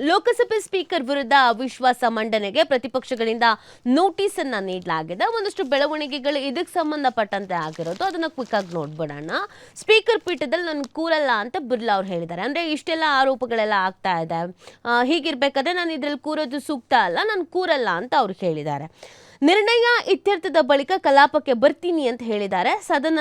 ಲೋಕಸಭೆ speaker ವಿರುದ್ಧ ಅವಿಶ್ವಾಸ ಮಂಡನೆಗೆ ಪ್ರತಿಪಕ್ಷಗಳಿಂದ ನೋಟಿಸ್ ಅನ್ನ ನೀಡಲಾಗಿದೆ. ಒಂದಷ್ಟು ಬೆಳವಣಿಗೆಗಳು ಇದಕ್ಕೆ ಸಂಬಂಧಪಟ್ಟಂತೆ ಆಗಿರೋದು. ಅದನ್ನ ಕ್ವಿಕ್ ಆಗಿ ನೋಡ್ಬಿಡೋಣ. ಸ್ಪೀಕರ್ ಪೀಠದಲ್ಲಿ ನಾನು ಕೂರಲ್ಲ ಅಂತ ಬಿರ್ಲಾ ಅವ್ರು ಹೇಳಿದ್ದಾರೆ. ಅಂದ್ರೆ ಇಷ್ಟೆಲ್ಲ ಆರೋಪಗಳೆಲ್ಲ ಆಗ್ತಾ ಇದೆ. ಹೀಗಿರ್ಬೇಕಾದ್ರೆ ನಾನು ಇದ್ರಲ್ಲಿ ಕೂರೋದು ಸೂಕ್ತ ಅಲ್ಲ. ನಾನು ಕೂರಲ್ಲ ಅಂತ ಅವ್ರು ಹೇಳಿದ್ದಾರೆ. ನಿರ್ಣಯ ಇತ್ಯರ್ಥದ ಬಳಿಕ ಕಲಾಪಕ್ಕೆ ಬರ್ತೀನಿ ಅಂತ ಹೇಳಿದ್ದಾರೆ. ಸದನ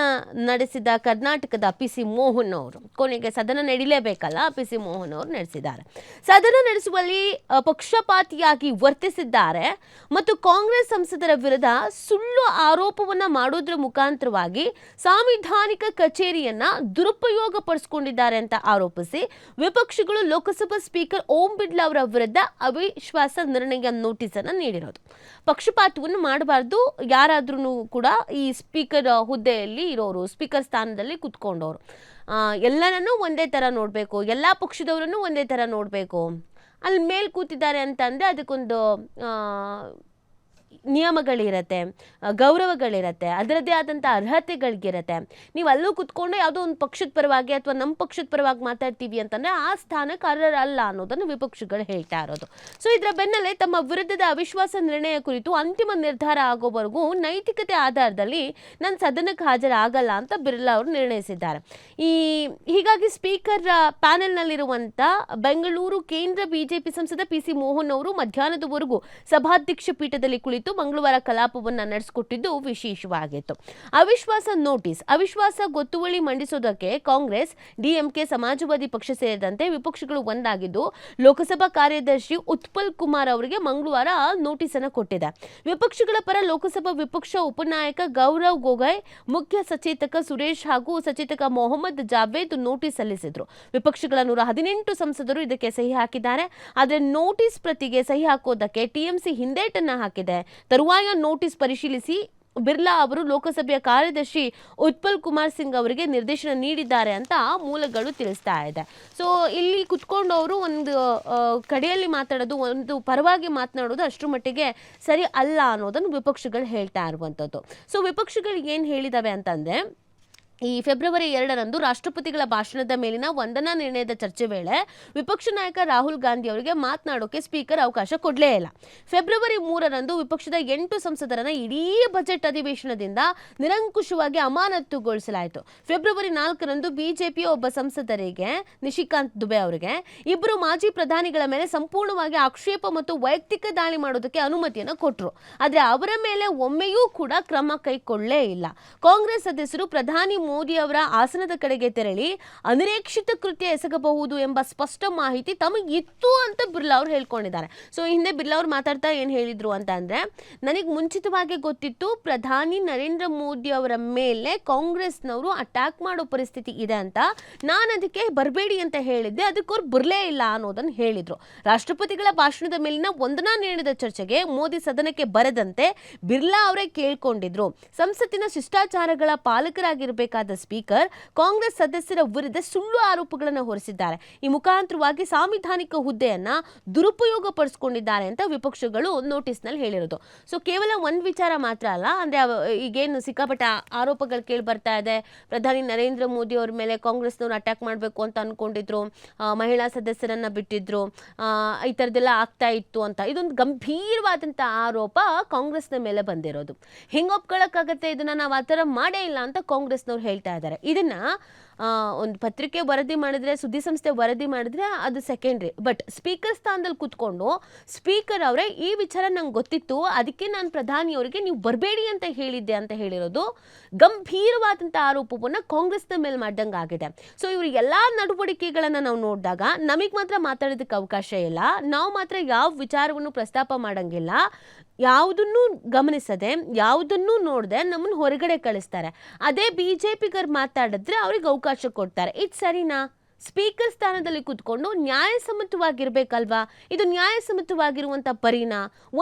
ನಡೆಸಿದ ಕರ್ನಾಟಕದ ಪಿ ಸಿ ಮೋಹನ್ ಅವರು ಕೊನೆಗೆ ಸದನ ನಡೀಲೇಬೇಕಲ್ಲ, ಪಿ ಸಿ ಮೋಹನ್ ಅವರು ನಡೆಸಿದ್ದಾರೆ. ಸದನ ನಡೆಸುವಲ್ಲಿ ಪಕ್ಷಪಾತಿಯಾಗಿ ವರ್ತಿಸಿದ್ದಾರೆ ಮತ್ತು ಕಾಂಗ್ರೆಸ್ ಸಂಸದರ ವಿರುದ್ಧ ಸುಳ್ಳು ಆರೋಪವನ್ನ ಮಾಡೋದ್ರ ಮುಖಾಂತರವಾಗಿ ಸಾಂವಿಧಾನಿಕ ಕಚೇರಿಯನ್ನ ದುರುಪಯೋಗ ಪಡಿಸಿಕೊಂಡಿದ್ದಾರೆ ಅಂತ ಆರೋಪಿಸಿ, ವಿಪಕ್ಷಗಳು ಲೋಕಸಭಾ ಸ್ಪೀಕರ್ ಓಂ ಬಿಡ್ಲಾ ಅವರ ವಿರುದ್ಧ ಅವಿಶ್ವಾಸ ನಿರ್ಣಯ ನೋಟಿಸ್ ಅನ್ನು ನೀಡಿರೋದು ಪಕ್ಷಪಾತವನ್ನು ಮಾಡಬಾರ್ದು. ಯಾರಾದ್ರೂ ಕೂಡ ಈ ಸ್ಪೀಕರ್ ಹುದ್ದೆಯಲ್ಲಿ ಇರೋರು ಸ್ಪೀಕರ್ ಸ್ಥಾನದಲ್ಲಿ ಕುತ್ಕೊಂಡವರು. ಎಲ್ಲರನ್ನೂ ಒಂದೇ ಥರ ನೋಡಬೇಕು, ಎಲ್ಲ ಪಕ್ಷದವರನ್ನು ಒಂದೇ ಥರ ನೋಡಬೇಕು. ಅಲ್ಲಿ ಮೇಲೆ ಕೂತಿದ್ದಾರೆ ಅಂತಂದರೆ ಅದಕ್ಕೊಂದು ನಿಯಮಗಳಿರತ್ತೆ ಗೌರವಗಳಿರತ್ತೆ, ಅದರದ್ದೇ ಆದಂಥ ಅರ್ಹತೆಗಳಿಗಿರತ್ತೆ. ನೀವು ಅಲ್ಲೂ ಕುತ್ಕೊಂಡು ಯಾವುದೋ ಒಂದು ಪಕ್ಷದ ಪರವಾಗಿ ಅಥವಾ ನಮ್ಮ ಪಕ್ಷದ ಪರವಾಗಿ ಮಾತಾಡ್ತೀವಿ ಅಂತಂದರೆ ಆ ಸ್ಥಾನಕ್ಕೆ ಅರ್ಹರಲ್ಲ ಅನ್ನೋದನ್ನು ವಿಪಕ್ಷಗಳು ಹೇಳ್ತಾ ಇರೋದು. ಸೊ ಇದರ ಬೆನ್ನಲ್ಲೇ ತಮ್ಮ ವಿರುದ್ಧದ ಅವಿಶ್ವಾಸ ನಿರ್ಣಯ ಕುರಿತು ಅಂತಿಮ ನಿರ್ಧಾರ ಆಗೋವರೆಗೂ ನೈತಿಕತೆ ಆಧಾರದಲ್ಲಿ ನಾನು ಸದನಕ್ಕೆ ಹಾಜರಾಗಲ್ಲ ಅಂತ ಬಿರ್ಲಾ ಅವರು ನಿರ್ಣಯಿಸಿದ್ದಾರೆ. ಈ, ಹೀಗಾಗಿ ಸ್ಪೀಕರ್ ಪ್ಯಾನೆಲ್ನಲ್ಲಿರುವಂಥ ಬೆಂಗಳೂರು ಕೇಂದ್ರ ಬಿಜೆಪಿ ಸಂಸದ ಪಿ ಸಿ ಮೋಹನ್ ಅವರು ಮಧ್ಯಾಹ್ನದವರೆಗೂ ಸಭಾಧ್ಯಕ್ಷ ಪೀಠದಲ್ಲಿ ಕುಳಿತು ಮಂಗಳವಾರ ಕಲಾಪವನ್ನು ನಡೆಸಿಕೊಟ್ಟಿದ್ದು ವಿಶೇಷವಾಗಿತ್ತು. ಅವಿಶ್ವಾಸ ನೋಟಿಸ್, ಅವಿಶ್ವಾಸ ಗೊತ್ತುವಳಿ ಮಂಡಿಸೋದಕ್ಕೆ ಕಾಂಗ್ರೆಸ್, ಡಿಎಂಕೆ, ಸಮಾಜವಾದಿ ಪಕ್ಷ ಸೇರಿದಂತೆ ವಿಪಕ್ಷಗಳು ಒಂದಾಗಿದ್ದು, ಲೋಕಸಭಾ ಕಾರ್ಯದರ್ಶಿ ಉತ್ಪಲ್ ಕುಮಾರ್ ಅವರಿಗೆ ಮಂಗಳವಾರ ನೋಟಿಸ್ ಅನ್ನು ಕೊಟ್ಟಿದೆ. ವಿಪಕ್ಷಗಳ ಪರ ಲೋಕಸಭಾ ವಿಪಕ್ಷ ಉಪನಾಯಕ ಗೌರವ್ ಗೊಗೊಯ್, ಮುಖ್ಯ ಸಚೇತಕ ಸುರೇಶ್ ಹಾಗೂ ಸಚೇತಕ ಮೊಹಮ್ಮದ್ ಜಾವೇದ್ ನೋಟಿಸ್ ಸಲ್ಲಿಸಿದ್ರು. ವಿಪಕ್ಷಗಳ ನೂರ ಹದಿನೆಂಟು ಸಂಸದರು ಇದಕ್ಕೆ ಸಹಿ ಹಾಕಿದ್ದಾರೆ. ಆದರೆ ನೋಟಿಸ್ ಪ್ರತಿಗೆ ಸಹಿ ಹಾಕೋದಕ್ಕೆ ಟಿಎಂಸಿ ಹಿಂದೇಟನ್ನ ಹಾಕಿದೆ. ತರುವಾಯ ನೋಟಿಸ್ ಪರಿಶೀಲಿಸಿ ಬಿರ್ಲಾ ಅವರು ಲೋಕಸಭೆಯ ಕಾರ್ಯದರ್ಶಿ ಉತ್ಪಲ್ ಕುಮಾರ್ ಸಿಂಗ್ ಅವರಿಗೆ ನಿರ್ದೇಶನ ನೀಡಿದ್ದಾರೆ ಅಂತ ಮೂಲಗಳು ತಿಳಿಸ್ತಾ ಇದೆ. ಸೊ ಇಲ್ಲಿ ಕುತ್ಕೊಂಡವರು ಒಂದು ಆ, ಕಡೆಯಲ್ಲಿ ಮಾತಾಡೋದು ಒಂದು ಪರವಾಗಿ ಮಾತನಾಡೋದು ಅಷ್ಟರ ಮಟ್ಟಿಗೆ ಸರಿ ಅಲ್ಲ ಅನ್ನೋದನ್ನು ವಿಪಕ್ಷಗಳು ಹೇಳ್ತಾ ಇರುವಂಥದ್ದು. ಸೊ ವಿಪಕ್ಷಗಳು ಏನು ಹೇಳಿದಾವೆ ಅಂತಂದರೆ ಈ ಫೆಬ್ರವರಿ ಎರಡರಂದು ರಾಷ್ಟ್ರಪತಿಗಳ ಭಾಷಣದ ಮೇಲಿನ ವಂದನಾ ನಿರ್ಣಯದ ಚರ್ಚೆ ವೇಳೆ ವಿಪಕ್ಷ ನಾಯಕ ರಾಹುಲ್ ಗಾಂಧಿ ಅವರಿಗೆ ಮಾತನಾಡೋಕೆ ಸ್ಪೀಕರ್ ಅವಕಾಶ ಕೊಡಲೇ ಇಲ್ಲ. ಫೆಬ್ರವರಿ ಮೂರರಂದು ವಿಪಕ್ಷದ ಎಂಟು ಸಂಸದರನ್ನ ಇಡೀ ಬಜೆಟ್ ಅಧಿವೇಶನದಿಂದ ನಿರಂಕುಶವಾಗಿ ಅಮಾನತುಗೊಳಿಸಲಾಯಿತು. ಫೆಬ್ರವರಿ ನಾಲ್ಕರಂದು ಬಿಜೆಪಿಯ ಒಬ್ಬ ಸಂಸದರಿಗೆ, ನಿಶಿಕಾಂತ್ ದುಬೆ ಅವರಿಗೆ, ಇಬ್ಬರು ಮಾಜಿ ಪ್ರಧಾನಿಗಳ ಮೇಲೆ ಸಂಪೂರ್ಣವಾಗಿ ಆಕ್ಷೇಪ ಮತ್ತು ವೈಯಕ್ತಿಕ ದಾಳಿ ಮಾಡೋದಕ್ಕೆ ಅನುಮತಿಯನ್ನು ಕೊಟ್ಟರು ಆದರೆ ಅವರ ಮೇಲೆ ಒಮ್ಮೆಯೂ ಕೂಡ ಕ್ರಮ ಕೈಗೊಳ್ಳಲೇ ಇಲ್ಲ. ಕಾಂಗ್ರೆಸ್ ಸದಸ್ಯರು ಪ್ರಧಾನಿ ಮೋದಿ ಅವರ ಆಸನದ ಕಡೆಗೆ ತೆರಳಿ ಅನಿರೀಕ್ಷಿತ ಕೃತ್ಯ ಎಸಗಬಹುದು ಎಂಬ ಸ್ಪಷ್ಟ ಮಾಹಿತಿ ತಮಗಿತ್ತು ಅಂತ ಬಿರ್ಲಾ ಅವ್ರು ಹೇಳ್ಕೊಂಡಿದ್ದಾರೆ. ಸೊ ಹಿಂದೆ ಬಿರ್ಲಾ ಅವ್ರು ಮಾತಾಡ್ತಾ ಏನು ಹೇಳಿದ್ರು ಅಂತ ಅಂದ್ರೆ, ನನಗೆ ಮುಂಚಿತವಾಗಿ ಗೊತ್ತಿತ್ತು, ಪ್ರಧಾನಿ ನರೇಂದ್ರ ಮೋದಿ ಅವರ ಮೇಲೆ ಕಾಂಗ್ರೆಸ್ನವರು ಅಟ್ಯಾಕ್ ಮಾಡೋ ಪರಿಸ್ಥಿತಿ ಇದೆ ಅಂತ. ನಾನು ಅದಕ್ಕೆ ಬರಬೇಡಿ ಅಂತ ಹೇಳಿದ್ದೆ, ಅದಕ್ಕೆ ಅವ್ರು ಬರಲೇ ಇಲ್ಲ ಅನ್ನೋದನ್ನು ಹೇಳಿದ್ರು. ರಾಷ್ಟ್ರಪತಿಗಳ ಭಾಷಣದ ಮೇಲಿನ ವಂದನಾ ನೀಡಿದ ಚರ್ಚೆಗೆ ಮೋದಿ ಸದನಕ್ಕೆ ಬರದಂತೆ ಬಿರ್ಲಾ ಅವರೇ ಕೇಳ್ಕೊಂಡಿದ್ರು. ಸಂಸತ್ತಿನ ಶಿಷ್ಟಾಚಾರಗಳ ಪಾಲಕರಾಗಿರಬೇಕಾದ ಸ್ಪೀಕರ್ ಕಾಂಗ್ರೆಸ್ ಸದಸ್ಯರ ವಿರುದ್ಧ ಸುಳ್ಳು ಆರೋಪಗಳನ್ನು ಹೊರಿಸಿದ್ದಾರೆ. ಈ ಮುಖಾಂತರವಾಗಿ ಸಾಂವಿಧಾನಿಕ ಹುದ್ದೆಯನ್ನ ದುರುಪಯೋಗ ಪಡಿಸ್ಕೊಂಡಿದ್ದಾರೆ ಅಂತ ವಿಪಕ್ಷಗಳು ನೋಟಿಸ್ನಲ್ಲಿ ಹೇಳಿರೋದು. ಸೊ ಕೇವಲ ಒಂದು ವಿಚಾರ ಮಾತ್ರ ಅಲ್ಲ, ಅಂದ್ರೆ ಈಗೇನು ಸಿಕ್ಕಾಪಟ್ಟೆ ಆರೋಪಗಳು ಕೇಳಿ ಬರ್ತಾ ಇದೆ. ಪ್ರಧಾನಿ ನರೇಂದ್ರ ಮೋದಿ ಅವ್ರ ಮೇಲೆ ಕಾಂಗ್ರೆಸ್ನವ್ರು ಅಟ್ಯಾಕ್ ಮಾಡಬೇಕು ಅಂತ ಅನ್ಕೊಂಡಿದ್ರು. ಮಹಿಳಾ ಸದಸ್ಯರನ್ನ ಬಿಟ್ಟಿದ್ರು. ಈ ಥರದ್ದೆಲ್ಲ ಆಗ್ತಾ ಇತ್ತು ಅಂತ. ಇದೊಂದು ಗಂಭೀರವಾದಂಥ ಆರೋಪ ಕಾಂಗ್ರೆಸ್ನ ಮೇಲೆ ಬಂದಿರೋದು. ಹೆಂಗೆ ಒಪ್ಕೊಳ್ಳೋಕ್ಕಾಗತ್ತೆ ಇದನ್ನ ನಾವು ಆ ಥರ ಮಾಡೇ ಇಲ್ಲ ಅಂತ ಕಾಂಗ್ರೆಸ್ನವ್ರು ಹೇಳ್ತಾ ಇದ್ದಾರೆ. ಇದನ್ನ ಒಂದು ಪತ್ರಿಕೆ ವರದಿ ಮಾಡಿದ್ರೆ, ಸುದ್ದಿ ಸಂಸ್ಥೆ ವರದಿ ಮಾಡಿದ್ರೆ ಅದು ಸೆಕೆಂಡ್ರಿ ಬಟ್ ಸ್ಪೀಕರ್ ಸ್ಥಾನದಲ್ಲಿ ಕೂತ್ಕೊಂಡು ಸ್ಪೀಕರ್ ಅವರೇ ಈ ವಿಚಾರ ನಂಗೆ ಗೊತ್ತಿತ್ತು. ಅದಕ್ಕೆ ನಾನು ಪ್ರಧಾನಿಯವರಿಗೆ ನೀವು ಬರಬೇಡಿ ಅಂತ ಹೇಳಿದ್ದೆ ಅಂತ ಹೇಳಿರೋದು. ಗಂಭೀರವಾದಂಥ ಆರೋಪವನ್ನು ಕಾಂಗ್ರೆಸ್ನ ಮೇಲೆ ಮಾಡ್ದಂಗೆ ಆಗಿದೆ. ಸೊ ಇವರು ಎಲ್ಲ ನಡವಳಿಕೆಗಳನ್ನು ನಾವು ನೋಡಿದಾಗ ನಮಗೆ ಮಾತ್ರ ಮಾತಾಡೋದಕ್ಕೆ ಅವಕಾಶ ಇಲ್ಲ. ನಾವು ಮಾತ್ರ ಯಾವ ವಿಚಾರವನ್ನು ಪ್ರಸ್ತಾಪ ಮಾಡಂಗಿಲ್ಲ. ಯಾವುದನ್ನು ಗಮನಿಸದೆ, ಯಾವುದನ್ನು ನೋಡದೆ ನಮ್ಮನ್ನು ಹೊರಗಡೆ ಕಳಿಸ್ತಾರೆ. ಅದೇ ಬಿ ಜೆ ಪಿಗರು ಮಾತಾಡಿದ್ರೆ ಅವ್ರಿಗೆ ಅವಕಾಶ ಕೊಡ್ತಾರೆ. ಇದು ಸರಿನಾ? ಸ್ಪೀಕರ್ ಸ್ಥಾನದಲ್ಲಿ ಕೂತ್ಕೊಂಡು ನ್ಯಾಯಸಮ್ಮತವಾಗಿರ್ಬೇಕಲ್ವಾ ಇದು ನ್ಯಾಯಸಮ್ಮತವಾಗಿರುವಂಥ ಪರಿಣ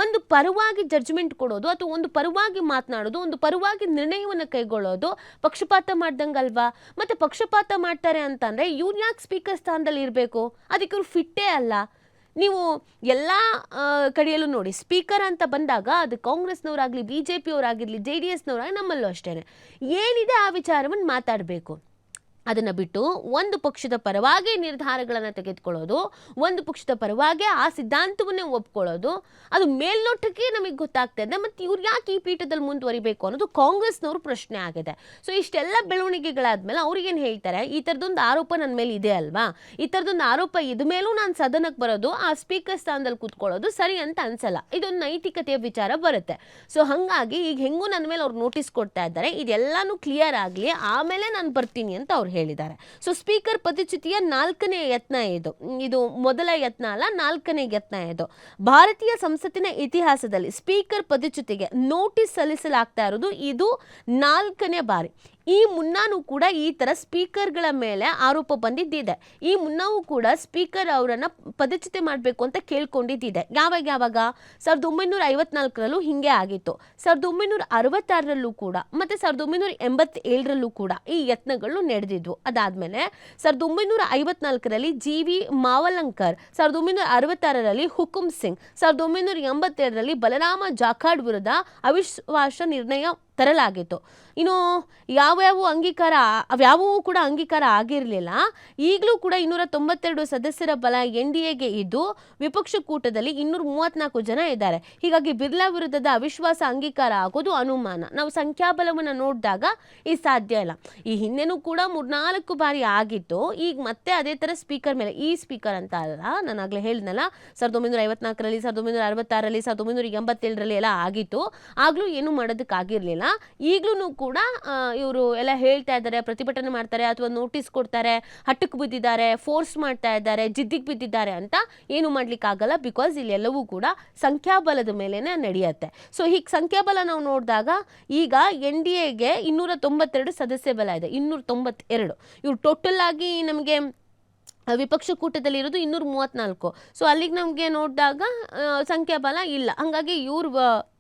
ಒಂದು ಪರವಾಗಿ ಜಡ್ಜ್ಮೆಂಟ್ ಕೊಡೋದು ಅಥವಾ ಒಂದು ಪರವಾಗಿ ಮಾತನಾಡೋದು, ಒಂದು ಪರವಾಗಿ ನಿರ್ಣಯವನ್ನು ಕೈಗೊಳ್ಳೋದು ಪಕ್ಷಪಾತ ಮಾಡ್ದಂಗಲ್ವಾ? ಮತ್ತೆ ಪಕ್ಷಪಾತ ಮಾಡ್ತಾರೆ ಅಂತಂದರೆ ಇವ್ರು ಯಾಕೆ ಸ್ಪೀಕರ್ ಸ್ಥಾನದಲ್ಲಿ ಇರಬೇಕು? ಅದಕ್ಕೆ ಇವ್ರು ಫಿಟ್ಟೇ ಅಲ್ಲ. ನೀವು ಎಲ್ಲ ಕಡೆಯಲ್ಲೂ ನೋಡಿ, ಸ್ಪೀಕರ್ ಅಂತ ಬಂದಾಗ ಅದು ಕಾಂಗ್ರೆಸ್ನವರಾಗಲಿ ಬಿ ಜೆ ಪಿಯವರಾಗಿರಲಿ ಜೆ ಡಿ ಎಸ್ನವರಾಗಲಿ ನಮ್ಮಲ್ಲೂ ಅಷ್ಟೇ ಏನಿದೆ ಆ ವಿಚಾರವನ್ನು ಮಾತಾಡಬೇಕು. ಅದನ್ನು ಬಿಟ್ಟು ಒಂದು ಪಕ್ಷದ ಪರವಾಗಿ ನಿರ್ಧಾರಗಳನ್ನು ತೆಗೆದುಕೊಳ್ಳೋದು, ಒಂದು ಪಕ್ಷದ ಪರವಾಗಿ ಆ ಸಿದ್ಧಾಂತವನ್ನೇ ಒಪ್ಕೊಳ್ಳೋದು, ಅದು ಮೇಲ್ನೋಟಕ್ಕೆ ನಮಗೆ ಗೊತ್ತಾಗ್ತಾ ಇದೆ. ಮತ್ತು ಇವ್ರು ಯಾಕೆ ಈ ಪೀಠದಲ್ಲಿ ಮುಂದುವರಿಬೇಕು ಅನ್ನೋದು ಕಾಂಗ್ರೆಸ್ನವ್ರ ಪ್ರಶ್ನೆ ಆಗಿದೆ. ಸೊ ಇಷ್ಟೆಲ್ಲ ಬೆಳವಣಿಗೆಗಳಾದ್ಮೇಲೆ ಅವ್ರಿಗೇನು ಹೇಳ್ತಾರೆ, ಈ ಥರದೊಂದು ಆರೋಪ ನನ್ನ ಮೇಲೆ ಇದೆ ಅಲ್ವಾ? ಈ ಥರದೊಂದು ಆರೋಪ ಇದ ಮೇಲೂ ನಾನು ಸದನಕ್ಕೆ ಬರೋದು, ಆ ಸ್ಪೀಕರ್ ಸ್ಥಾನದಲ್ಲಿ ಕೂತ್ಕೊಳ್ಳೋದು ಸರಿ ಅಂತ ಅನ್ಸಲ್ಲ. ಇದೊಂದು ನೈತಿಕತೆಯ ವಿಚಾರ ಬರುತ್ತೆ. ಸೊ ಹಾಗಾಗಿ ಈಗ ಹೆಂಗೂ ನನ್ನ ಮೇಲೆ ಅವ್ರು ನೋಟಿಸ್ ಕೊಡ್ತಾ ಇದ್ದಾರೆ, ಇದೆಲ್ಲಾನು ಕ್ಲಿಯರ್ ಆಗಲಿ, ಆಮೇಲೆ ನಾನು ಬರ್ತೀನಿ ಅಂತ ಅವ್ರು ಹೇಳಿದ್ದಾರೆ. ಸೊ ಸ್ಪೀಕರ್ ಪದಚ್ಯುತಿಯ ನಾಲ್ಕನೇ ಯತ್ನ ಇದು. ಇದು ಮೊದಲ ಯತ್ನ ಅಲ್ಲ, ನಾಲ್ಕನೇ ಯತ್ನ ಇದು. ಭಾರತೀಯ ಸಂಸತ್ತಿನ ಇತಿಹಾಸದಲ್ಲಿ ಸ್ಪೀಕರ್ ಪದಚ್ಯುತಿಗೆ ನೋಟಿಸ್ ಸಲ್ಲಿಸಲಾಗ್ತಾ ಇರೋದು ಇದು ನಾಲ್ಕನೇ ಬಾರಿ. ಈ ಮುನ್ನಾನೂ ಕೂಡ ಈ ಥರ ಸ್ಪೀಕರ್ಗಳ ಮೇಲೆ ಆರೋಪ ಬಂದಿದ್ದಿದೆ. ಈ ಮುನ್ನವೂ ಕೂಡ ಸ್ಪೀಕರ್ ಅವರನ್ನು ಪದಚ್ಯುತಿ ಮಾಡಬೇಕು ಅಂತ ಕೇಳ್ಕೊಂಡಿದ್ದಿದೆ. ಯಾವಾಗ ಯಾವಾಗ? ಸಾವಿರದ ಒಂಬೈನೂರ ಐವತ್ನಾಲ್ಕರಲ್ಲೂ ಹಿಂಗೆ ಆಗಿತ್ತು. ಸಾವಿರದ ಒಂಬೈನೂರ ಅರವತ್ತಾರರಲ್ಲೂ ಕೂಡ ಮತ್ತು ಸಾವಿರದ ಒಂಬೈನೂರ ಎಂಬತ್ತೇಳರಲ್ಲೂ ಕೂಡ ಈ ಯತ್ನಗಳು ನಡೆದಿದ್ವು. ಅದಾದಮೇಲೆ ಸಾವಿರದ ಒಂಬೈನೂರ ಐವತ್ನಾಲ್ಕರಲ್ಲಿ ಜಿ ವಿ ಮಾವಲಂಕರ್ ಸಾವಿರದ ಒಂಬೈನೂರ ಅರವತ್ತಾರರಲ್ಲಿ ಹುಕುಂ ಸಿಂಗ್ ಸಾವಿರದ ಒಂಬೈನೂರ ಎಂಬತ್ತೆರಡರಲ್ಲಿ ಬಲರಾಮ ಜಾಖಾಡ್ ವಿರುದ್ಧ ಅವಿಶ್ವಾಸ ನಿರ್ಣಯ ತರಲಾಗಿತ್ತು. ಇನ್ನು ಯಾವ್ಯಾವ ಅಂಗೀಕಾರ ಅವ್ಯಾವೂ ಕೂಡ ಅಂಗೀಕಾರ ಆಗಿರಲಿಲ್ಲ. ಈಗಲೂ ಕೂಡ ಇನ್ನೂರ ತೊಂಬತ್ತೆರಡು ಸದಸ್ಯರ ಬಲ ಎನ್ ಡಿ ಎಗೆ ಇದ್ದು ವಿಪಕ್ಷ ಕೂಟದಲ್ಲಿ ಇನ್ನೂರ ಮೂವತ್ನಾಲ್ಕು ಜನ ಇದ್ದಾರೆ. ಹೀಗಾಗಿ ಬಿರ್ಲಾ ವಿರುದ್ಧದ ಅವಿಶ್ವಾಸ ಅಂಗೀಕಾರ ಆಗೋದು ಅನುಮಾನ. ನಾವು ಸಂಖ್ಯಾಬಲವನ್ನು ನೋಡಿದಾಗ ಇದು ಸಾಧ್ಯ ಇಲ್ಲ. ಈ ಹಿಂದೆನೂ ಕೂಡ ಮೂರ್ನಾಲ್ಕು ಬಾರಿ ಆಗಿತ್ತು. ಈಗ ಮತ್ತೆ ಅದೇ ಥರ ಸ್ಪೀಕರ್ ಮೇಲೆ, ಈ ಸ್ಪೀಕರ್ ಅಂತ ಅಲ್ಲ, ನಾನು ಆಗಲೇ ಹೇಳಿದ್ನಲ್ಲ ಸಾವಿರದ ಒಂಬೈನೂರ ಐವತ್ನಾಲ್ಕರಲ್ಲಿ ಸಾವಿರದ ಒಂಬೈನೂರ ಅರವತ್ತಾರರಲ್ಲಿ ಸಾವಿರದ ಒಂಬೈನೂರ ಎಂಬತ್ತೇಳರಲ್ಲಿ ಎಲ್ಲ ಆಗಿತ್ತು. ಆಗಲೂ ಏನೂ ಮಾಡೋದಕ್ಕಾಗಿರಲಿಲ್ಲ. ಈಗಲೂ ಕೂಡ ಇವರು ಎಲ್ಲ ಹೇಳ್ತಾ ಇದ್ದಾರೆ, ಪ್ರತಿಭಟನೆ ಮಾಡ್ತಾರೆ, ಅಥವಾ ನೋಟಿಸ್ ಕೊಡ್ತಾರೆ ಹಟ್ಟಕ್ಕೆ ಬಿದ್ದಿದ್ದಾರೆ ಫೋರ್ಸ್ ಮಾಡ್ತಾ ಇದ್ದಾರೆ, ಜಿದ್ದಿಗೆ ಬಿದ್ದಿದ್ದಾರೆ ಅಂತ ಏನು ಮಾಡ್ಲಿಕ್ಕಾಗಲ್ಲ ಬಿಕಾಸ್ ಇಲ್ಲೆಲ್ಲವೂ ಕೂಡ ಸಂಖ್ಯಾಬಲದ ಮೇಲೇನೆ ನಡೆಯುತ್ತೆ. ಸೊ ಹೀಗೆ ಸಂಖ್ಯಾಬಲ ನಾವು ನೋಡಿದಾಗ ಈಗ ಎನ್ ಡಿ ಎಗೆ ಇನ್ನೂರ ತೊಂಬತ್ತೆರಡು ಸದಸ್ಯ ಬಲ ಇದೆ ಇನ್ನೂರ ತೊಂಬತ್ತೆರಡು ಇವ್ರು ಟೋಟಲ್ ಆಗಿ ನಮಗೆ ವಿಪಕ್ಷ ಕೂಟದಲ್ಲಿ ಇರೋದು ಇನ್ನೂರ ಮೂವತ್ತ್ನಾಲ್ಕು ಸೊ ಅಲ್ಲಿಗೆ ನಮಗೆ ನೋಡಿದಾಗ ಸಂಖ್ಯಾಬಲ ಇಲ್ಲ. ಹಾಗಾಗಿ ಇವ್ರು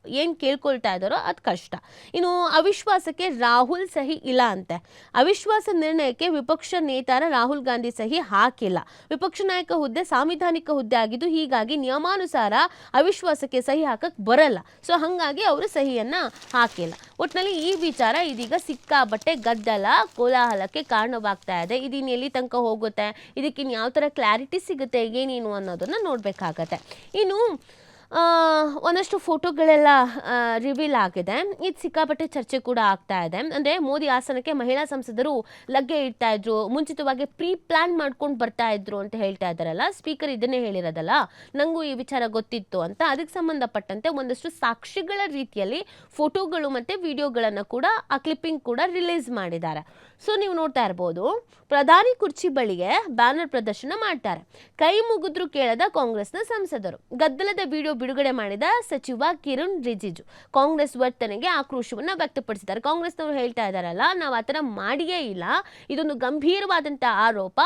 ಏನು ಕೇಳ್ಕೊಳ್ತಾ ಇದ್ದಾರೋ ಅದು ಕಷ್ಟ. ಇನ್ನು ಅವಿಶ್ವಾಸಕ್ಕೆ ರಾಹುಲ್ ಸಹಿ ಇಲ್ಲ ಅಂತೆ. ಅವಿಶ್ವಾಸ ನಿರ್ಣಯಕ್ಕೆ ವಿಪಕ್ಷ ನೇತಾರ ರಾಹುಲ್ ಗಾಂಧಿ ಸಹಿ ಹಾಕಿಲ್ಲ. ವಿಪಕ್ಷ ನಾಯಕ ಹುದ್ದೆ ಸಾಂವಿಧಾನಿಕ ಹುದ್ದೆ ಆಗಿದ್ದು ಹೀಗಾಗಿ ನಿಯಮಾನುಸಾರ ಅವಿಶ್ವಾಸಕ್ಕೆ ಸಹಿ ಹಾಕಕ್ಕೆ ಬರಲ್ಲ. ಸೊ ಹಾಗಾಗಿ ಅವರು ಸಹಿಯನ್ನು ಹಾಕಿಲ್ಲ. ಒಟ್ಟಿನಲ್ಲಿ ಈ ವಿಚಾರ ಇದೀಗ ಸಿಕ್ಕಾಬಟ್ಟೆ ಗದ್ದಲ, ಕೋಲಾಹಲಕ್ಕೆ ಕಾರಣವಾಗ್ತಾ ಇದೆ. ಇದಿನ್ನು ಎಲ್ಲಿ ತನಕ ಹೋಗುತ್ತೆ? ಇದಕ್ಕಿನ್ನು ಯಾವ ಥರ ಕ್ಲಾರಿಟಿ ಸಿಗುತ್ತೆ? ಏನೇನು ಅನ್ನೋದನ್ನು ನೋಡಬೇಕಾಗತ್ತೆ. ಇನ್ನು ಒಂದಷ್ಟು ಫೋಟೋಗಳೆಲ್ಲ ರಿವೀಲ್ ಆಗಿದೆ. ಇದು ಸಿಕ್ಕಾಪಟ್ಟೆ ಚರ್ಚೆ ಕೂಡ ಆಗ್ತಾ ಇದೆ. ಅಂದರೆ ಮೋದಿ ಆಸನಕ್ಕೆ ಮಹಿಳಾ ಸಂಸದರು ಲಗ್ಗೆ ಇಡ್ತಾ ಇದ್ರು, ಮುಂಚಿತವಾಗಿ ಪ್ರೀ ಪ್ಲಾನ್ ಮಾಡ್ಕೊಂಡು ಬರ್ತಾ ಇದ್ರು ಅಂತ ಹೇಳ್ತಾ ಇದ್ದಾರಲ್ಲ ಸ್ಪೀಕರ್ ಇದನ್ನೇ ಹೇಳಿರೋದಲ್ಲ ನನಗೂ ಈ ವಿಚಾರ ಗೊತ್ತಿತ್ತು ಅಂತ. ಅದಕ್ಕೆ ಸಂಬಂಧಪಟ್ಟಂತೆ ಒಂದಷ್ಟು ಸಾಕ್ಷಿಗಳ ರೀತಿಯಲ್ಲಿ ಫೋಟೋಗಳು ಮತ್ತು ವಿಡಿಯೋಗಳನ್ನು ಕೂಡ, ಆ ಕ್ಲಿಪ್ಪಿಂಗ್ ಕೂಡ ರಿಲೀಸ್ ಮಾಡಿದ್ದಾರೆ. ಸೊ ನೀವು ನೋಡ್ತಾ ಇರ್ಬೋದು, ಪ್ರಧಾನಿ ಕುರ್ಚಿ ಬಳಿಗೆ ಬ್ಯಾನರ್ ಪ್ರದರ್ಶನ ಮಾಡ್ತಾರೆ. ಕೈ ಮುಗಿದ್ರು ಕೇಳದ ಕಾಂಗ್ರೆಸ್ನ ಸಂಸದರು. ಗದ್ದಲದ ವಿಡಿಯೋ ಬಿಡುಗಡೆ ಮಾಡಿದ ಸಚಿವ ಕಿರಣ್ ರಿಜಿಜು. ಕಾಂಗ್ರೆಸ್ ವರ್ತನೆಗೆ ಆಕ್ರೋಶವನ್ನ ವ್ಯಕ್ತಪಡಿಸಿದ್ದಾರೆ. ಕಾಂಗ್ರೆಸ್ನವರು ಹೇಳ್ತಾ ಇದ್ದಾರಲ್ಲ, ನಾವು ಆ ಥರ ಮಾಡಿಯೇ ಇಲ್ಲ. ಇದೊಂದು ಗಂಭೀರವಾದಂಥ ಆರೋಪ.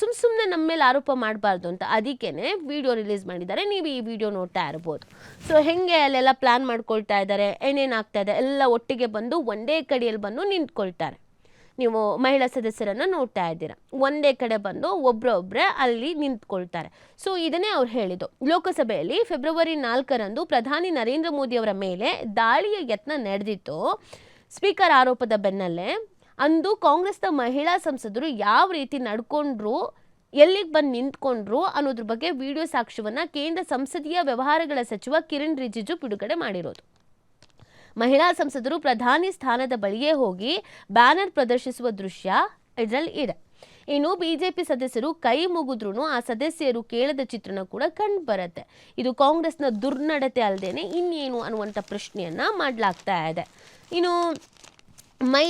ಸುಮ್ ಸುಮ್ಮನೆ ನಮ್ಮ ಮೇಲೆ ಆರೋಪ ಮಾಡಬಾರ್ದು ಅಂತ. ಅದಕ್ಕೇನೆ ವಿಡಿಯೋ ರಿಲೀಸ್ ಮಾಡಿದ್ದಾರೆ. ನೀವು ಈ ವಿಡಿಯೋ ನೋಡ್ತಾ ಇರ್ಬೋದು. ಸೊ ಹೆಂಗೆ ಅಲ್ಲೆಲ್ಲ ಪ್ಲಾನ್ ಮಾಡ್ಕೊಳ್ತಾ ಇದ್ದಾರೆ? ಏನೇನಾಗ್ತಾ ಇದೆ? ಎಲ್ಲ ಒಟ್ಟಿಗೆ ಬಂದು, ಒಂದೇ ಕಡೆಯಲ್ಲಿ ಬಂದು ನಿಂತ್ಕೊಳ್ತಾರೆ. ನೀವು ಮಹಿಳಾ ಸದಸ್ಯರನ್ನು ನೋಡ್ತಾ ಇದ್ದೀರಾ. ಒಂದೇ ಕಡೆ ಬಂದು ಒಬ್ಬರೊಬ್ಬರೇ ಅಲ್ಲಿ ನಿಂತ್ಕೊಳ್ತಾರೆ. ಸೊ ಇದನ್ನೇ ಅವ್ರು ಹೇಳಿದ್ದು. ಲೋಕಸಭೆಯಲ್ಲಿ ಫೆಬ್ರವರಿ ನಾಲ್ಕರಂದು ಪ್ರಧಾನಿ ನರೇಂದ್ರ ಮೋದಿ ಅವರ ಮೇಲೆ ದಾಳಿಯ ಯತ್ನ ನಡೆದಿತ್ತು. ಸ್ಪೀಕರ್ ಆರೋಪದ ಬೆನ್ನಲ್ಲೇ ಅಂದು ಕಾಂಗ್ರೆಸ್ನ ಮಹಿಳಾ ಸಂಸದರು ಯಾವ ರೀತಿ ನಡ್ಕೊಂಡ್ರು, ಎಲ್ಲಿಗೆ ಬಂದು ನಿಂತ್ಕೊಂಡ್ರು ಅನ್ನೋದ್ರ ಬಗ್ಗೆ ವಿಡಿಯೋ ಸಾಕ್ಷ್ಯವನ್ನು ಕೇಂದ್ರ ಸಂಸದೀಯ ವ್ಯವಹಾರಗಳ ಸಚಿವ ಕಿರಣ್ ರಿಜಿಜು ಬಿಡುಗಡೆ ಮಾಡಿರೋದು. ಮಹಿಳಾ ಸಂಸದರು ಪ್ರಧಾನಿ ಸ್ಥಾನದ ಬಳಿಯೇ ಹೋಗಿ ಬ್ಯಾನರ್ ಪ್ರದರ್ಶಿಸುವ ದೃಶ್ಯ ಇದರಲ್ಲಿ ಇದೆ. ಇನ್ನು ಬಿಜೆಪಿ ಸದಸ್ಯರು ಕೈ ಮುಗಿದ್ರೂ ಆ ಸದಸ್ಯರು ಕೇಳದ ಚಿತ್ರಣ ಕೂಡ ಕಂಡು ಬರುತ್ತೆ. ಇದು ಕಾಂಗ್ರೆಸ್ನ ದುರ್ನಡತೆ ಅಲ್ಲದೇನೆ ಇನ್ನೇನು ಅನ್ನುವಂಥ ಪ್ರಶ್ನೆಯನ್ನ ಮಾಡಲಾಗ್ತಾ ಇದೆ. ಇನ್ನು ಮೈ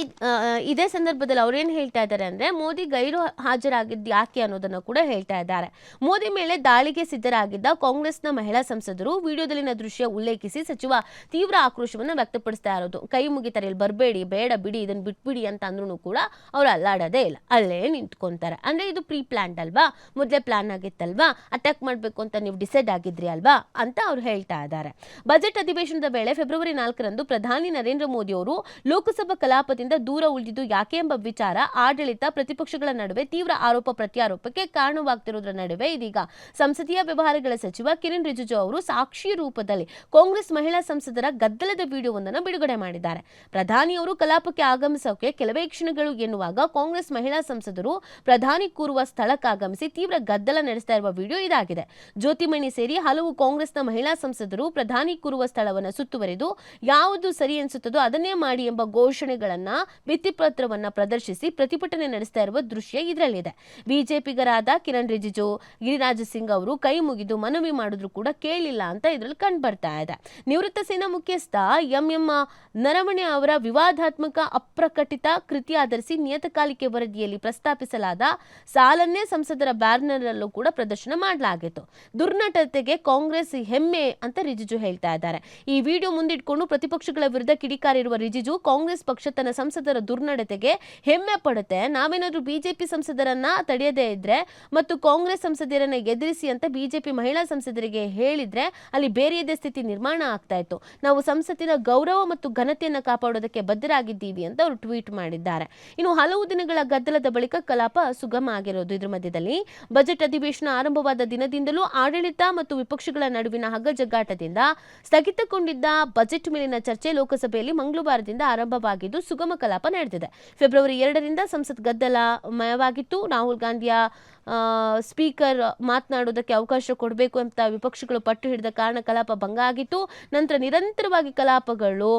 ಇದೇ ಸಂದರ್ಭದಲ್ಲಿ ಅವ್ರೇನು ಹೇಳ್ತಾ ಇದ್ದಾರೆ ಅಂದರೆ, ಮೋದಿ ಗೈರು ಹಾಜರಾಗಿದ್ದು ಯಾಕೆ ಅನ್ನೋದನ್ನು ಕೂಡ ಹೇಳ್ತಾ ಇದ್ದಾರೆ. ಮೋದಿ ಮೇಲೆ ದಾಳಿಗೆ ಸಿದ್ಧರಾಗಿದ್ದ ಕಾಂಗ್ರೆಸ್ನ ಮಹಿಳಾ ಸಂಸದರು ವಿಡಿಯೋದಲ್ಲಿನ ದೃಶ್ಯ ಉಲ್ಲೇಖಿಸಿ ಸಚಿವ ತೀವ್ರ ಆಕ್ರೋಶವನ್ನು ವ್ಯಕ್ತಪಡಿಸ್ತಾ ಇರೋದು. ಕೈ ಮುಗಿತಾರೆ ಇಲ್ಲಿ ಬರಬೇಡಿ, ಬೇಡ, ಬಿಡಿ ಇದನ್ನು ಬಿಟ್ಬಿಡಿ ಅಂತ ಅಂದ್ರೂ ಕೂಡ ಅವ್ರು ಅಲ್ಲಾಡೋದೇ ಇಲ್ಲ. ಅಲ್ಲೇ ನಿಂತ್ಕೊತಾರೆ. ಅಂದರೆ ಇದು ಪ್ರೀ ಪ್ಲಾನ್ಡ್ ಅಲ್ವಾ? ಮೊದಲೇ ಪ್ಲಾನ್ ಆಗಿತ್ತಲ್ವಾ? ಅಟ್ಯಾಕ್ ಮಾಡಬೇಕು ಅಂತ ನೀವು ಡಿಸೈಡ್ ಆಗಿದ್ರಿ ಅಲ್ವಾ? ಅಂತ ಅವ್ರು ಹೇಳ್ತಾ ಇದ್ದಾರೆ. ಬಜೆಟ್ ಅಧಿವೇಶನದ ವೇಳೆ ಫೆಬ್ರವರಿ ನಾಲ್ಕರಂದು ಪ್ರಧಾನಿ ನರೇಂದ್ರ ಮೋದಿ ಅವರು ಲೋಕಸಭಾ ಕಲಾಪದಿಂದ ದೂರ ಉಳಿದಿದ್ದು ಯಾಕೆ ಎಂಬ ವಿಚಾರ ಆಡಳಿತ ಪ್ರತಿಪಕ್ಷಗಳ ನಡುವೆ ತೀವ್ರ ಆರೋಪ ಪ್ರತ್ಯಾರೋಪಕ್ಕೆ ಕಾರಣವಾಗ್ತಿರೋದ್ರ ನಡುವೆ ಇದೀಗ ಸಂಸದೀಯ ವ್ಯವಹಾರಗಳ ಸಚಿವ ಕಿರಣ್ ರಿಜಿಜು ಅವರು ಸಾಕ್ಷಿ ರೂಪದಲ್ಲಿ ಕಾಂಗ್ರೆಸ್ ಮಹಿಳಾ ಸಂಸದರ ಗದ್ದಲದ ವಿಡಿಯೋವೊಂದನ್ನು ಬಿಡುಗಡೆ ಮಾಡಿದ್ದಾರೆ. ಪ್ರಧಾನಿಯವರು ಕಲಾಪಕ್ಕೆ ಆಗಮಿಸೋಕೆ ಕೆಲವೇ ಕ್ಷಣಗಳು ಎನ್ನುವಾಗ ಕಾಂಗ್ರೆಸ್ ಮಹಿಳಾ ಸಂಸದರು ಪ್ರಧಾನಿ ಕೂರುವ ಸ್ಥಳಕ್ಕಾಗಮಿಸಿ ತೀವ್ರ ಗದ್ದಲ ನಡೆಸ್ತಾ ಇರುವ ವಿಡಿಯೋ ಇದಾಗಿದೆ. ಜ್ಯೋತಿಮಣಿ ಸೇರಿ ಹಲವು ಕಾಂಗ್ರೆಸ್ನ ಮಹಿಳಾ ಸಂಸದರು ಪ್ರಧಾನಿ ಕೂರುವ ಸ್ಥಳವನ್ನು ಸುತ್ತುವರೆದು ಯಾವುದು ಸರಿ ಅನಿಸುತ್ತದೋ ಅದನ್ನೇ ಮಾಡಿ ಎಂಬ ಘೋಷಣೆಗಳನ್ನ ಭಿತ್ತಿಪತ್ರವನ್ನ ಪ್ರದರ್ಶಿಸಿ ಪ್ರತಿಭಟನೆ ನಡೆಸ್ತಾ ಇರುವ ದೃಶ್ಯ ಇದರಲ್ಲಿದೆ. ಬಿಜೆಪಿಗರಾದ ಕಿರಣ್ ರಿಜಿಜು, ಗಿರಿರಾಜ್ ಸಿಂಗ್ ಅವರು ಕೈ ಮುಗಿದು ಮನವಿ ಮಾಡಿದ್ರು ಕೂಡ ಕೇಳಿಲ್ಲ ಅಂತ ಇದರಲ್ಲಿ ಕಂಡು ಬರ್ತಾ ಇದೆ. ನಿವೃತ್ತ ಸೇನಾ ಮುಖ್ಯಸ್ಥ ಎಂ ಎಂ ನರವಣೆ ಅವರ ವಿವಾದಾತ್ಮಕ ಅಪ್ರಕಟಿತ ಕೃತಿ ಆಧರಿಸಿ ನಿಯತಕಾಲಿಕೆ ವರದಿಯಲ್ಲಿ ಪ್ರಸ್ತಾಪಿಸಲಾದ ಸಾಲನ್ನೇ ಸಂಸದರ ಬ್ಯಾನರ್ನಲ್ಲೂ ಕೂಡ ಪ್ರದರ್ಶನ ಮಾಡಲಾಗಿತ್ತು. ದುರ್ನಟತೆಗೆ ಕಾಂಗ್ರೆಸ್ ಹೆಮ್ಮೆ ಅಂತ ರಿಜಿಜು ಹೇಳ್ತಾ ಇದ್ದಾರೆ. ಈ ವಿಡಿಯೋ ಮುಂದಿಟ್ಕೊಂಡು ಪ್ರತಿಪಕ್ಷಗಳ ವಿರುದ್ಧ ಕಿಡಿಕಾರಿರುವ ರಿಜಿಜು ಕಾಂಗ್ರೆಸ್ ಪಕ್ಷ ತನ್ನ ಸಂಸದರ ದುರ್ನಡತೆಗೆ ಹೆಮ್ಮೆ ಪಡುತ್ತೆ. ನಾವೇನಾದ್ರೂ ಬಿಜೆಪಿ ಸಂಸದರನ್ನ ತಡೆಯದೇ ಇದ್ರೆ ಮತ್ತು ಕಾಂಗ್ರೆಸ್ ಸಂಸದರನ್ನ ಎದುರಿಸಿ ಅಂತ ಬಿಜೆಪಿ ಮಹಿಳಾ ಸಂಸದರಿಗೆ ಹೇಳಿದ್ರೆ ಅಲ್ಲಿ ಬೇರೆಯದೇ ಸ್ಥಿತಿ ನಿರ್ಮಾಣ ಆಗ್ತಾ ಇತ್ತು. ನಾವು ಸಂಸತ್ತಿನ ಗೌರವ ಮತ್ತು ಘನತೆಯನ್ನು ಕಾಪಾಡೋದಕ್ಕೆ ಬದ್ಧರಾಗಿದ್ದೀವಿ ಅಂತ ಅವರು ಟ್ವೀಟ್ ಮಾಡಿದ್ದಾರೆ. ಇನ್ನು ಹಲವು ದಿನಗಳ ಗದ್ದಲದ ಬಳಿಕ ಕಲಾಪ ಸುಗಮ ಆಗಿರೋದು ಇದ್ರ ಮಧ್ಯದಲ್ಲಿ. ಬಜೆಟ್ ಅಧಿವೇಶನ ಆರಂಭವಾದ ದಿನದಿಂದಲೂ ಆಡಳಿತ ಮತ್ತು ವಿಪಕ್ಷಗಳ ನಡುವಿನ ಹಗ್ಗಜಗ್ಗಾಟದಿಂದ ಸ್ಥಗಿತಗೊಂಡಿದ್ದ ಬಜೆಟ್ ಮೇಲಿನ ಚರ್ಚೆ ಲೋಕಸಭೆಯಲ್ಲಿ ಮಂಗಳವಾರದಿಂದ ಆರಂಭವಾಗಿದ್ದು ಸುಗಮ ಕಲಾಪ ನಡೆದಿದೆ. ಫೆಬ್ರವರಿ ಎರಡರಿಂದ ಸಂಸತ್ ಗದ್ದಲಮಯವಾಗಿತ್ತು ರಾಹುಲ್ ಗಾಂಧಿಯ ಸ್ಪೀಕರ್ ಮಾತನಾಡೋದಕ್ಕೆ ಅವಕಾಶ ಕೊಡಬೇಕು ಅಂತ ವಿಪಕ್ಷಗಳು ಪಟ್ಟು ಹಿಡಿದ ಕಾರಣ ಕಲಾಪ ಭಂಗ ಆಗಿತ್ತು. ನಂತರ ನಿರಂತರವಾಗಿ ಕಲಾಪಗಳು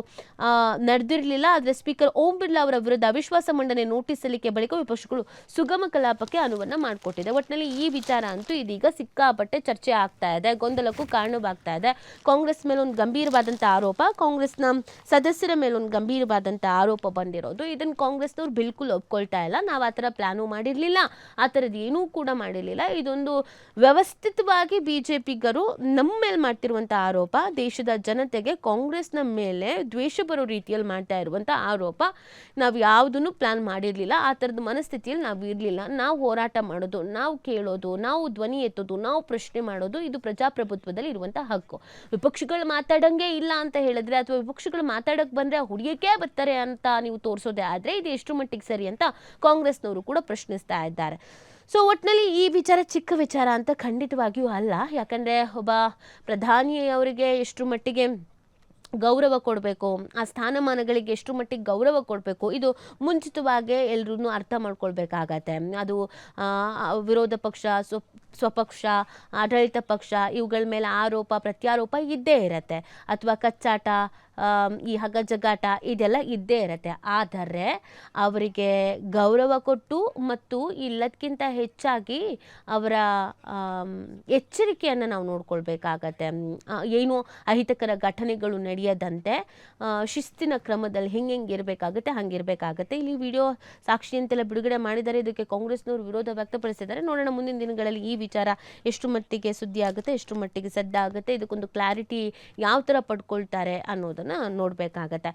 ನಡೆದಿರಲಿಲ್ಲ. ಆದರೆ ಸ್ಪೀಕರ್ ಓಂ ಬಿರ್ಲಾ ಅವರ ವಿರುದ್ಧ ಅವಿಶ್ವಾಸ ಮಂಡನೆ ನೋಟಿಸ್ ಸಲ್ಲಿಕೆ ಬಳಿಕ ವಿಪಕ್ಷಗಳು ಸುಗಮ ಕಲಾಪಕ್ಕೆ ಅನುವನ್ನ ಮಾಡಿಕೊಟ್ಟಿದೆ. ಒಟ್ಟಿನಲ್ಲಿ ಈ ವಿಚಾರ ಅಂತೂ ಇದೀಗ ಸಿಕ್ಕಾಪಟ್ಟೆ ಚರ್ಚೆ ಆಗ್ತಾ ಇದೆ. ಗೊಂದಲಕ್ಕೂ ಕಾರಣವಾಗ್ತಾ ಇದೆ. ಕಾಂಗ್ರೆಸ್ ಮೇಲೊಂದು ಗಂಭೀರವಾದಂಥ ಆರೋಪ, ಕಾಂಗ್ರೆಸ್ನ ಸದಸ್ಯರ ಮೇಲೊಂದು ಗಂಭೀರವಾದಂಥ ಆರೋಪ ಬಂದಿರೋದು. ಇದನ್ನು ಕಾಂಗ್ರೆಸ್ನವ್ರು ಬಿಲ್ಕುಲ್ ಒಪ್ಕೊಳ್ತಾ ಇಲ್ಲ. ನಾವು ಆ ಥರ ಪ್ಲಾನು ಮಾಡಿರಲಿಲ್ಲ. ಆ ಥರದ್ದು ಏನೂ ಕೂಡ ಮಾಡಿರಲಿಲ್ಲ. ಇದೊಂದು ವ್ಯವಸ್ಥಿತವಾಗಿ ಬಿ ಜೆ ಪಿಗರು ನಮ್ಮ ಮೇಲೆ ಮಾಡ್ತಿರುವಂಥ ಆರೋಪ, ದೇಶದ ಜನತೆಗೆ ಕಾಂಗ್ರೆಸ್ನ ಮೇಲೆ ದ್ವೇಷ ಬರೋ ರೀತಿಯಲ್ಲಿ ಮಾಡ್ತಾ ಇರುವಂಥ ಆರೋಪ ನಾವು ಯಾವುದನ್ನು ಪ್ಲಾನ್ ಮಾಡಿರಲಿಲ್ಲ. ಆ ಥರದ ಮನಸ್ಥಿತಿಯಲ್ಲಿ ನಾವು ಇರಲಿಲ್ಲ. ನಾವು ಹೋರಾಟ ಮಾಡೋದು, ನಾವು ಕೇಳೋದು, ನಾವು ಧ್ವನಿ ಎತ್ತೋದು, ನಾವು ಪ್ರಶ್ನೆ ಮಾಡೋದು ಇದು ಪ್ರಜಾಪ್ರಭುತ್ವದಲ್ಲಿ ಇರುವಂಥ ಹಕ್ಕು. ವಿಪಕ್ಷಗಳು ಮಾತಾಡಂಗೆ ಇಲ್ಲ ಅಂತ ಹೇಳಿದ್ರೆ ಅಥವಾ ವಿಪಕ್ಷಗಳು ಮಾತಾಡಕ್ಕೆ ಬಂದರೆ ಹುಡುಗಿಯಕ್ಕೆ ಬರ್ತಾರೆ ಅಂತ ನೀವು ತೋರಿಸೋದೇ ಆದರೆ ಇದು ಎಷ್ಟು ಮಟ್ಟಿಗೆ ಸರಿ ಅಂತ ಕಾಂಗ್ರೆಸ್ನವರು ಕೂಡ ಪ್ರಶ್ನಿಸ್ತಾ ಇದ್ದಾರೆ. ಸೊ ಒಟ್ಟಿನಲ್ಲಿ ಈ ವಿಚಾರ ಚಿಕ್ಕ ವಿಚಾರ ಅಂತ ಖಂಡಿತವಾಗಿಯೂ ಅಲ್ಲ. ಯಾಕಂದರೆ ಒಬ್ಬ ಪ್ರಧಾನಿಯವರಿಗೆ ಎಷ್ಟು ಮಟ್ಟಿಗೆ ಗೌರವ ಕೊಡಬೇಕು, ಆ ಸ್ಥಾನಮಾನಗಳಿಗೆ ಎಷ್ಟು ಮಟ್ಟಿಗೆ ಗೌರವ ಕೊಡಬೇಕು, ಇದು ಮುಂಚಿತವಾಗಿ ಎಲ್ಲರೂ ಅರ್ಥ ಮಾಡ್ಕೊಳ್ಬೇಕಾಗತ್ತೆ. ಅದು ವಿರೋಧ ಪಕ್ಷ, ಸ್ವ, ಸ್ವಪಕ್ಷ, ಆಡಳಿತ ಪಕ್ಷ, ಇವುಗಳ ಮೇಲೆ ಆರೋಪ, ಪ್ರತ್ಯಾರೋಪ ಇದ್ದೇ ಇರತ್ತೆ. ಅಥವಾ ಕಚ್ಚಾಟ ಈ ಹಗ್ಗ ಜಗ್ಗಾಟ ಇದೆಲ್ಲ ಇದ್ದೇ ಇರತ್ತೆ. ಆದರೆ ಅವರಿಗೆ ಗೌರವ ಕೊಟ್ಟು ಮತ್ತು ಇಲ್ಲದಕ್ಕಿಂತ ಹೆಚ್ಚಾಗಿ ಅವರ ಎಚ್ಚರಿಕೆಯನ್ನು ನಾವು ನೋಡ್ಕೊಳ್ಬೇಕಾಗತ್ತೆ. ಏನು ಅಹಿತಕರ ಘಟನೆಗಳು ನಡೆಯದಂತೆ ಶಿಸ್ತಿನ ಕ್ರಮದಲ್ಲಿ ಹೆಂಗೆ ಹೆಂಗೆ ಇರಬೇಕಾಗುತ್ತೆ ಹಂಗಿರಬೇಕಾಗತ್ತೆ ಇಲ್ಲಿ ವಿಡಿಯೋ ಸಾಕ್ಷಿ ಅಂತೆಲ್ಲ ಬಿಡುಗಡೆ ಮಾಡಿದ್ದಾರೆ. ಇದಕ್ಕೆ ಕಾಂಗ್ರೆಸ್ನವರು ವಿರೋಧ ವ್ಯಕ್ತಪಡಿಸಿದ್ದಾರೆ. ನೋಡೋಣ ಮುಂದಿನ ದಿನಗಳಲ್ಲಿ ಈ ವಿಚಾರ ಎಷ್ಟು ಮಟ್ಟಿಗೆ ಸುದ್ದಿ ಆಗುತ್ತೆ ಎಷ್ಟು ಮಟ್ಟಿಗೆ ಸದ್ದಾಗುತ್ತೆ ಇದಕ್ಕೊಂದು ಕ್ಲಾರಿಟಿ ಯಾವ ಥರ ಪಡ್ಕೊಳ್ತಾರೆ ಅನ್ನೋದನ್ನು ನೋಡಬೇಕಾಗತ್ತೆ.